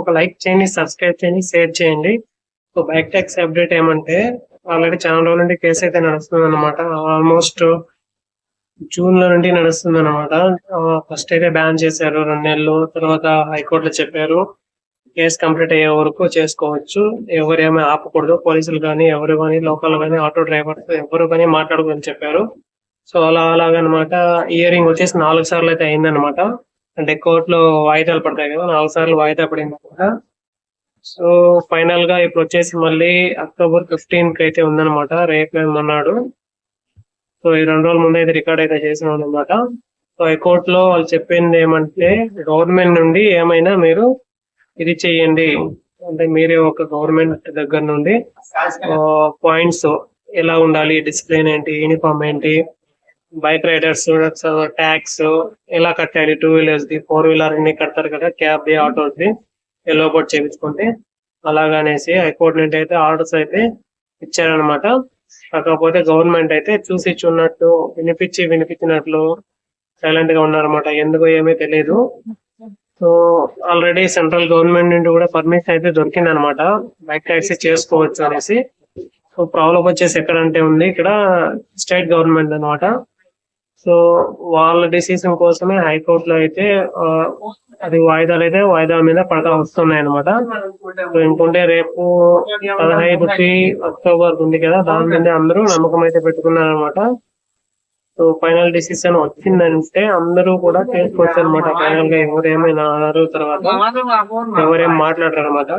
ఒక లైక్ చేయండి సబ్స్క్రైబ్ చేయండి షేర్ చేయండి. సో బైక్ ట్యాక్స్ అప్డేట్ ఏమంటే ఆల్రెడీ చాలా రోజుల నుండి కేసు అయితే నడుస్తుంది అనమాట ఆల్మోస్ట్ జూన్లో నుండి నడుస్తుంది అనమాట ఫస్ట్ అయితే బ్యాన్ చేశారు రెండు నెలలు తర్వాత హైకోర్టులో చెప్పారు కేసు కంప్లీట్ అయ్యే వరకు చేసుకోవచ్చు. ఎవరేమీ ఆపకూడదు పోలీసులు కానీ ఎవరు కానీ లోకల్ కానీ ఆటో డ్రైవర్స్ ఎవరు కానీ మాట్లాడకూడదని చెప్పారు. సో అలా అలాగనమాట ఇయరింగ్ వచ్చేసి నాలుగు సార్లు అయితే అయిందనమాట అంటే కోర్టులో వాయిదాలు పడతాయి కదా నాలుగు సార్లు వాయిదా పడింది కూడా. సో ఫైనల్గా ఇప్పుడు వచ్చేసి మళ్ళీ అక్టోబర్ ఫిఫ్టీన్కి అయితే ఉందన్నమాట రేపు ఏమన్నాడు సో ఈ రెండు రోజుల ముందు అయితే రికార్డ్ అయితే చేసినాం అనమాట సో హైకోర్టులో వాళ్ళు చెప్పింది ఏమంటే గవర్నమెంట్ నుండి ఏమైనా మీరు ఇది చెయ్యండి అంటే మీరే ఒక గవర్నమెంట్ దగ్గర నుండి పాయింట్స్ ఎలా ఉండాలి డిసిప్లిన్ ఏంటి యూనిఫామ్ ఏంటి బైక్ రైడర్స్ ట్యాక్స్ ఎలా కట్టాలి? Two wheelers the four wheeler అన్ని కడతారు కదా cab the autos the yellow board చేయించుకుంటే అలాగనేసి హైకోర్టు నుండి అయితే ఆర్డర్స్ అయితే ఇచ్చారనమాట కాకపోతే గవర్నమెంట్ అయితే చూసి చూన్నట్టు వినిపించి వినిపించినట్లు సైలెంట్గా ఉన్నారన్నమాట. ఎందుకో ఏమీ తెలియదు సో ఆల్రెడీ సెంట్రల్ గవర్నమెంట్ నుండి కూడా పర్మిషన్ అయితే దొరికింది అనమాట బైక్ ట్యాక్సీ చేసుకోవచ్చు అనేసి. సో ప్రాబ్లం వచ్చేసి ఎక్కడంటే ఉంది ఇక్కడ స్టేట్ గవర్నమెంట్ అన్నమాట. సో వాళ్ళ డిసిషన్ కోసమే హైకోర్టులో అయితే ఆ, అది వాయిదాలు అయితే వాయిదాల మీద పడతా వస్తున్నాయి అనమాట ఇంకుంటే రేపు పదహైదుకి అక్టోబర్ ఉంది కదా దాని మీద అందరూ నమ్మకం అయితే పెట్టుకున్నారు అనమాట సో ఫైనల్ డిసిషన్ వచ్చిందంటే అందరూ కూడా చేసుకోవచ్చు అనమాట ఫైనల్గా ఎవరేమైనా అన్నారు తర్వాత ఎవరేం మాట్లాడరు అనమాట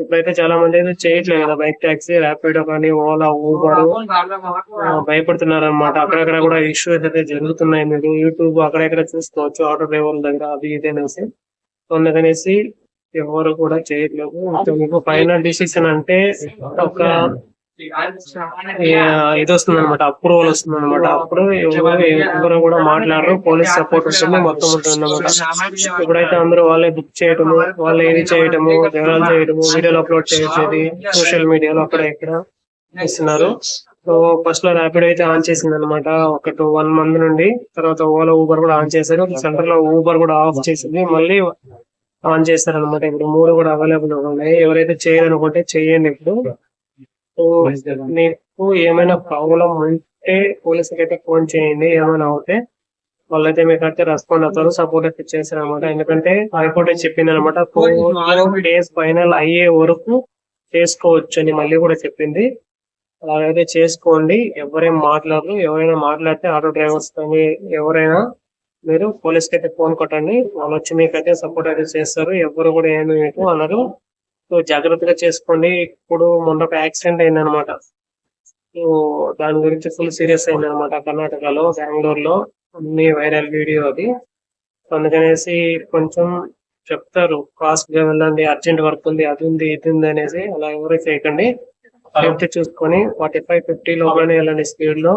ఇప్పుడైతే చాలా మంది అయితే చేయట్లేదు కదా బైక్ టాక్సీ ర్యాపిడో కానీ ఓలా ఊబర్ భయపడుతున్నారు అనమాట అక్కడక్కడ కూడా ఇష్యూస్ అయితే జరుగుతున్నాయి మీరు యూట్యూబ్ అక్కడెక్కడ చూసుకోవచ్చు ఆటో డ్రైవర్ల దగ్గర అది ఇది అనేసి. అందుకనేసి ఎవరు కూడా చేయట్లేదు. మీకు ఫైనల్ డిసిషన్ అంటే ఒక ఇది వస్తుంది అనమాట అప్రూవల్ వస్తుంది అనమాట అప్పుడు ఎవరు కూడా మాట్లాడరు పోలీస్ సపోర్ట్ ఉంటుంది మొత్తం ఉంటుంది అనమాట ఇప్పుడైతే అందరూ వాళ్ళే బుక్ చేయటము వాళ్ళే ఇది చేయటము వివరాలు చేయటము వీడియోలు అప్లోడ్ చేసేది సోషల్ మీడియాలో అక్కడ ఇక్కడ ఇస్తున్నారు సో ఫస్ట్లో ర్యాపిడ్ అయితే ఆన్ చేసింది అనమాట ఒక టూ వన్ మంత్ నుండి. తర్వాత ఓలా ఊబర్ కూడా ఆన్ చేశారు. సెంటర్లో ఊబర్ కూడా ఆఫ్ చేసింది. మళ్ళీ ఆన్ చేస్తారు అనమాట ఇప్పుడు మూడు కూడా అవైలబుల్ ఉన్నాయి. ఎవరైతే చేయాలనుకుంటే చేయండి ఇప్పుడు. మీకు ఏమైనా ప్రాబ్లం ఉంటే పోలీసుకి అయితే ఫోన్ చేయండి ఏమైనా అవుతే వాళ్ళైతే మీకు అయితే రెస్పాండ్ అవుతారు సపోర్ట్ అయితే చేశారు అనమాట ఎందుకంటే హైకోర్టు చెప్పింది అనమాట ఫోర్ డేస్ ఫైనల్ అయ్యే వరకు చేసుకోవచ్చు అని మళ్ళీ కూడా చెప్పింది. అలాగైతే చేసుకోండి ఎవరేం మాట్లాడరు ఎవరైనా మాట్లాడితే ఆటో డ్రైవర్స్ కానీ ఎవరైనా మీరు పోలీస్కి అయితే ఫోన్ కొట్టండి. వాళ్ళు వచ్చి మీకైతే సపోర్ట్ అయితే చేస్తారు. ఎవరు కూడా ఏమి మీకు అనరు. సో జాగ్రత్తగా చేసుకోండి ఇప్పుడు మొన్న ఒక యాక్సిడెంట్ అయింది అనమాట సో దాని గురించి ఫుల్ సీరియస్ అయింది అనమాట కర్ణాటకలో బెంగళూరులో. అన్ని వైరల్ వీడియో అది. అందుకనేసి కొంచెం చెప్తారు ఫాస్ట్గా వెళ్ళండి అర్జెంట్ వర్క్ ఉంది అది ఉంది ఇది ఉంది అనేసి అలా ఎవరు చేయకండి. సేఫ్టీ చూసుకొని ఫార్టీ ఫైవ్ ఫిఫ్టీ లోగానే వెళ్ళండి స్పీడ్లో.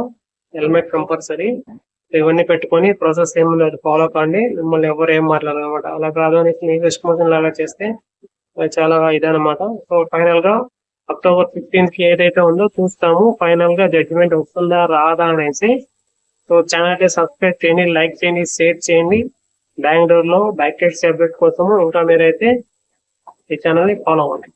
హెల్మెట్ కంపల్సరీ ఇవన్నీ పెట్టుకొని ప్రాసెస్ ఏముంది అది ఫాలో కాండి మిమ్మల్ని ఎవరు ఏం మాట్లాడరు అనమాట అలా కాదు అనేసి మీ రెస్పాన్సిబుల్ లాగా చేస్తే చాలా ఇదనమాట సో ఫైనల్గా అక్టోబర్ ఫిఫ్టీన్త్కి ఏదైతే ఉందో చూస్తాము. ఫైనల్గా జడ్జిమెంట్ వస్తుందా రాదా అనేసి. సో ఛానల్కి సబ్స్క్రైబ్ చేయండి లైక్ చేయండి షేర్ చేయండి. బెంగళూరులో బ్యాక్ అప్డేట్ కోసము ఇంకా మీరైతే ఈ ఛానల్ని ఫాలో అవ్వండి.